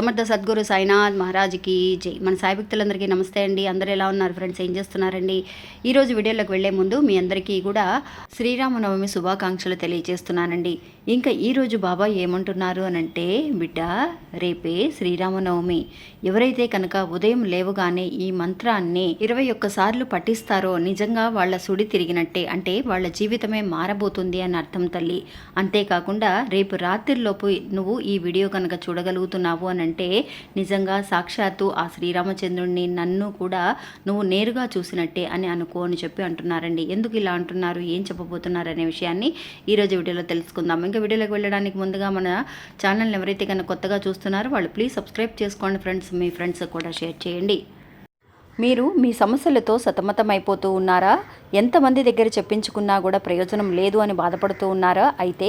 సమర్థ సద్గురు సాయినాథ్ మహారాజ్కి జై. మన సాయి భక్తులందరికీ నమస్తే అండి. అందరూ ఎలా ఉన్నారు ఫ్రెండ్స్? ఏం చేస్తున్నారండి? ఈరోజు వీడియోలోకి వెళ్ళే ముందు మీ అందరికీ కూడా శ్రీరామనవమి శుభాకాంక్షలు తెలియజేస్తున్నానండి. ఇంకా ఈరోజు బాబా ఏమంటున్నారు అని అంటే బిడ్డ రేపే శ్రీరామనవమి. ఎవరైతే కనుక ఉదయం లేవగానే ఈ మంత్రాన్ని ఇరవై ఒక్కసార్లు పఠిస్తారో నిజంగా వాళ్ళ సుడి తిరిగినట్టే. అంటే వాళ్ళ జీవితమే మారబోతుంది అని అర్థం తల్లి. అంతేకాకుండా రేపు రాత్రిలోపు నువ్వు ఈ వీడియో కనుక చూడగలుగుతున్నావు అని అంటే నిజంగా సాక్షాత్తు ఆ శ్రీరామచంద్రుడిని నన్ను కూడా నువ్వు నేరుగా చూసినట్టే అని అనుకో అని చెప్పి అంటున్నారండి. ఎందుకు ఇలా అంటున్నారు? ఏం చెప్పబోతున్నారు అనే విషయాన్ని ఈరోజు వీడియోలో తెలుసుకుందాం. ఇంకా వీడియోలోకి వెళ్ళడానికి ముందుగా మన ఛానల్ని ఎవరైతే కనుక కొత్తగా చూస్తున్నారో వాళ్ళు ప్లీజ్ సబ్స్క్రైబ్ చేసుకోండి ఫ్రెండ్స్. మీ ఫ్రెండ్స్ కూడా షేర్ చేయండి. మీరు మీ సమస్యలతో సతమతమైపోతూ ఉన్నారా? ఎంతమంది దగ్గర చెప్పించుకున్నా కూడా ప్రయోజనం లేదు అని బాధపడుతూ ఉన్నారా? అయితే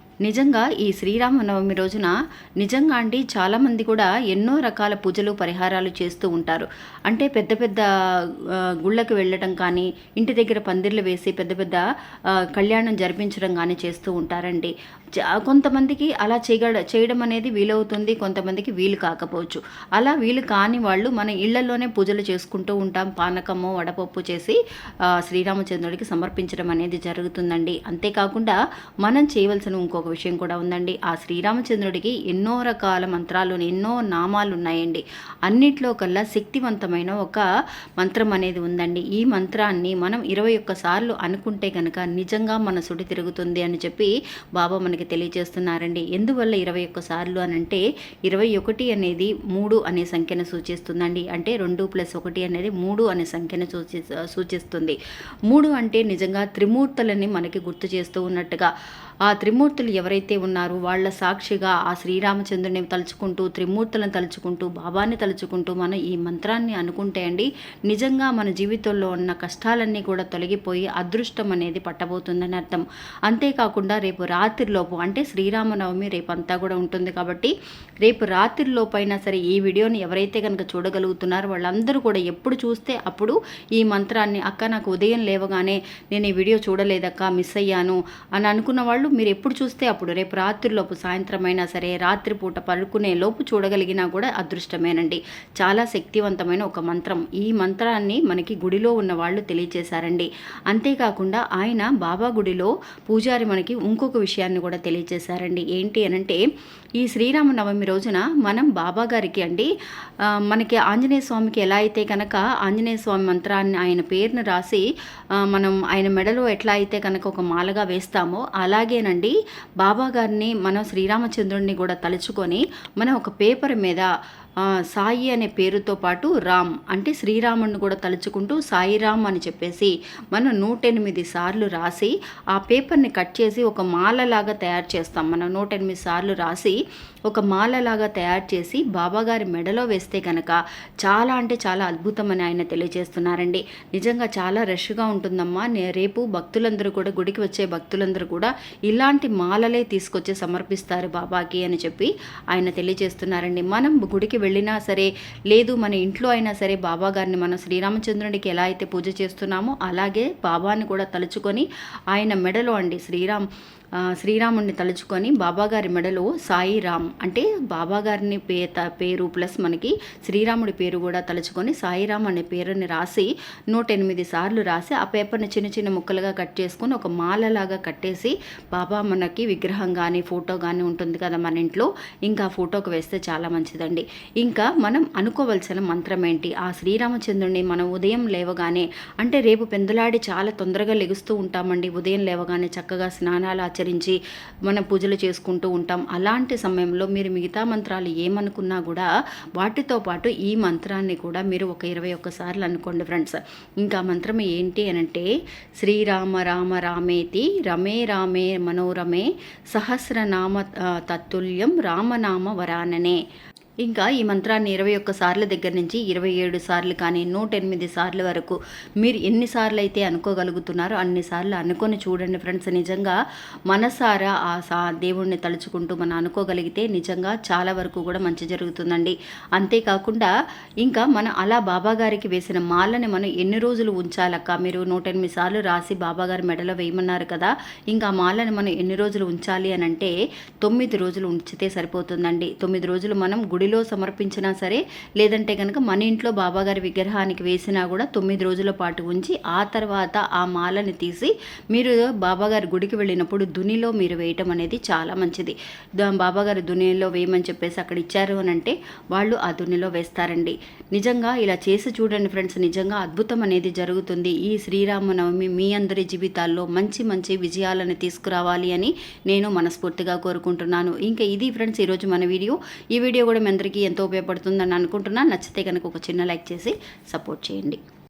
నిజంగా ఈ శ్రీరామనవమి రోజున నిజంగా అండి చాలామంది కూడా ఎన్నో రకాల పూజలు పరిహారాలు చేస్తూ ఉంటారు. అంటే పెద్ద పెద్ద గుళ్ళకి వెళ్ళటం కానీ ఇంటి దగ్గర పందిర్లు వేసి పెద్ద పెద్ద కళ్యాణం జరిపించడం కానీ చేస్తూ ఉంటారండి. కొంతమందికి అలా చేయగ చేయడం అనేది వీలవుతుంది కొంతమందికి వీలు కాకపోవచ్చు. అలా వీలు కాని వాళ్ళు మన ఇళ్ళలోనే పూజలు చేసుకుంటూ ఉంటాం. పానకము వడపప్పు చేసి శ్రీరామచంద్రుడికి సమర్పించడం అనేది జరుగుతుందండి. అంతేకాకుండా మనం చేయవలసిన ఇంకొక విషయం కూడా ఉందండి. ఆ శ్రీరామచంద్రుడికి ఎన్నో రకాల మంత్రాలు ఎన్నో నామాలు ఉన్నాయండి. అన్నిట్లో కల్లా శక్తివంతమైన ఒక మంత్రం అనేది ఉందండి. ఈ మంత్రాన్ని మనం ఇరవై ఒక్క సార్లు అనుకుంటే కనుక నిజంగా మన సుడి తిరుగుతుంది అని చెప్పి బాబా మనకి తెలియజేస్తున్నారండి. ఎందువల్ల ఇరవై ఒక్క సార్లు అని అంటే ఇరవై ఒకటి అనేది మూడు అనే సంఖ్యను సూచిస్తుందండి. అంటే రెండు ప్లస్ ఒకటి అనేది మూడు అనే సంఖ్యను సూచి సూచిస్తుంది. మూడు అంటే నిజంగా త్రిమూర్తులని మనకి గుర్తు చేస్తూ ఉన్నట్టుగా ఆ త్రిమూర్తులు ఎవరైతే ఉన్నారో వాళ్ళ సాక్షిగా ఆ శ్రీరామచంద్రుని తలుచుకుంటూ త్రిమూర్తులను తలుచుకుంటూ బాబాని తలుచుకుంటూ మనం ఈ మంత్రాన్ని అనుకుంటే అండి నిజంగా మన జీవితంలో ఉన్న కష్టాలన్నీ కూడా తొలగిపోయి అదృష్టం అనేది పట్టబోతుందని అర్థం. అంతేకాకుండా రేపు రాత్రిలోపు అంటే శ్రీరామనవమి రేపు అంతా కూడా ఉంటుంది కాబట్టి రేపు రాత్రిలోపు అయినా సరే ఈ వీడియోని ఎవరైతే కనుక చూడగలుగుతున్నారో వాళ్ళందరూ కూడా ఎప్పుడు చూస్తే అప్పుడు ఈ మంత్రాన్ని అక్క నాకు ఉదయం లేవగానే నేను ఈ వీడియో చూడలేదక్క మిస్ అయ్యాను అని అనుకున్న వాళ్ళు మీరు ఎప్పుడు చూస్తే అప్పుడు రేపు రాత్రిలోపు సాయంత్రం అయినా సరే రాత్రిపూట పడుకునే లోపు చూడగలిగినా కూడా అదృష్టమేనండి. చాలా శక్తివంతమైన ఒక మంత్రం. ఈ మంత్రాన్ని మనకి గుడిలో ఉన్న వాళ్ళు తెలియచేశారండి. అంతేకాకుండా ఆయన బాబా గుడిలో పూజారి మనకి ఇంకొక విషయాన్ని కూడా తెలియచేశారండి. ఏంటి అనంటే ఈ శ్రీరామనవమి రోజున మనం బాబా గారికి అండి మనకి ఆంజనేయ స్వామికి ఎలా అయితే కనుక ఆంజనేయ స్వామి మంత్రాన్ని ఆయన పేరును రాసి మనం ఆయన మెడలో ఎట్లా అయితే కనుక ఒక మాలగా వేస్తామో అలాగే అలాగేనండి. బాబా గారిని మనం శ్రీరామచంద్రుడిని కూడా తలుచుకొని మనం ఒక పేపర్ మీద సాయి అనే పేరుతో పాటు రామ్ అంటే శ్రీరాముడిని కూడా తలుచుకుంటూ సాయిరామ్ అని చెప్పేసి మనం నూట ఎనిమిది సార్లు రాసి ఆ పేపర్ని కట్ చేసి ఒక మాలలాగా తయారు చేస్తాం. మనం నూట ఎనిమిది సార్లు రాసి ఒక మాలలాగా తయారు చేసి బాబాగారి మెడలో వేస్తే కనుక చాలా అంటే చాలా అద్భుతమని ఆయన తెలియజేస్తున్నారండి. నిజంగా చాలా రష్గా ఉంటుందమ్మా. నే- రేపు భక్తులందరూ కూడా గుడికి వచ్చే భక్తులందరూ కూడా ఇలాంటి మాలలే తీసుకొచ్చి సమర్పిస్తారు బాబాకి అని చెప్పి ఆయన తెలియజేస్తున్నారండి. మనం గుడికి వెళ్ళినా సరే లేదు మన ఇంట్లో అయినా సరే బాబా గారిని మనం శ్రీరామచంద్రుడికి ఎలా అయితే పూజ చేస్తున్నామో అలాగే బాబాని కూడా తలుచుకొని ఆయన మెడలో అండి శ్రీరామ్ శ్రీరాముడిని తలుచుకొని బాబాగారి మెడలో సాయి రామ్ అంటే బాబాగారిని పే త- పేరు ప్లస్ మనకి శ్రీరాముడి పేరు కూడా తలుచుకొని సాయిరామ్ అనే పేరుని రాసి నూట ఎనిమిది సార్లు రాసి ఆ పేపర్ని చిన్న చిన్న ముక్కలుగా కట్ చేసుకొని ఒక మాలలాగా కట్టేసి బాబా మనకి విగ్రహం కానీ ఫోటో కానీ ఉంటుంది కదా మన ఇంట్లో. ఇంకా ఫోటోకి వేస్తే చాలా మంచిదండి. ఇంకా మనం అనుకోవలసిన మంత్రం ఏంటి? ఆ శ్రీరామచంద్రుడిని మనం ఉదయం లేవగానే అంటే రేపు పెందులాడి చాలా తొందరగా లెగుస్తూ ఉంటామండి. ఉదయం లేవగానే చక్కగా స్నానాలు ఆచరించి మనం పూజలు చేసుకుంటూ ఉంటాం. అలాంటి సమయంలో మీరు మిగతా మంత్రాలు ఏమనుకున్నా కూడా వాటితో పాటు ఈ మంత్రాన్ని కూడా మీరు ఒక ఇరవై ఒక్కసార్లు అనుకోండి ఫ్రెండ్స్. ఇంకా మంత్రం ఏంటి అనంటే శ్రీరామ రామ రామేతి రమే రామే మనోరమే సహస్రనామ తత్తుల్యం రామనామ వరాననే. ఇంకా ఈ మంత్రాన్ని ఇరవై ఒక్క సార్ల దగ్గర నుంచి ఇరవై ఏడు సార్లు కానీ నూట ఎనిమిది సార్లు వరకు మీరు ఎన్నిసార్లు అయితే అనుకోగలుగుతున్నారో అన్నిసార్లు అనుకొని చూడండి ఫ్రెండ్స్. నిజంగా మనసారా ఆ సా దేవుణ్ణి తలుచుకుంటూ మనం అనుకోగలిగితే నిజంగా చాలా వరకు కూడా మంచి జరుగుతుందండి. అంతేకాకుండా ఇంకా మనం అలా బాబాగారికి వేసిన మాలని మనం ఎన్ని రోజులు ఉంచాలక్క? మీరు నూట ఎనిమిది సార్లు రాసి బాబాగారి మెడలో వేయమన్నారు కదా ఇంకా ఆ మాలని మనం ఎన్ని రోజులు ఉంచాలి అని అంటే తొమ్మిది రోజులు ఉంచితే సరిపోతుందండి. తొమ్మిది రోజులు మనం గుడిలో సమర్పించినా సరే లేదంటే కనుక మన ఇంట్లో బాబాగారి విగ్రహానికి వేసినా కూడా తొమ్మిది రోజుల పాటు ఉంచి ఆ తర్వాత ఆ మాలని తీసి మీరు బాబాగారి గుడికి వెళ్ళినప్పుడు దునిలో మీరు వేయటం అనేది చాలా మంచిది. బాబాగారి దునిలో వేయమని చెప్పేసి అక్కడ ఇచ్చారు అని అంటే వాళ్ళు ఆ దునిలో వేస్తారండి. నిజంగా ఇలా చేసి చూడండి ఫ్రెండ్స్ నిజంగా అద్భుతం అనేది జరుగుతుంది. ఈ శ్రీరామనవమి మీ అందరి జీవితాల్లో మంచి మంచి విజయాలను తీసుకురావాలి అని నేను మనస్ఫూర్తిగా కోరుకుంటున్నాను. ఇంకా ఇది ఫ్రెండ్స్ ఈరోజు మన వీడియో. ఈ వీడియో కూడా అందరికీ ఎంతో ఉపయోగపడుతుందని అనుకుంటున్నాను నచ్చితే కనుక ఒక చిన్న లైక్ చేసి సపోర్ట్ చేయండి.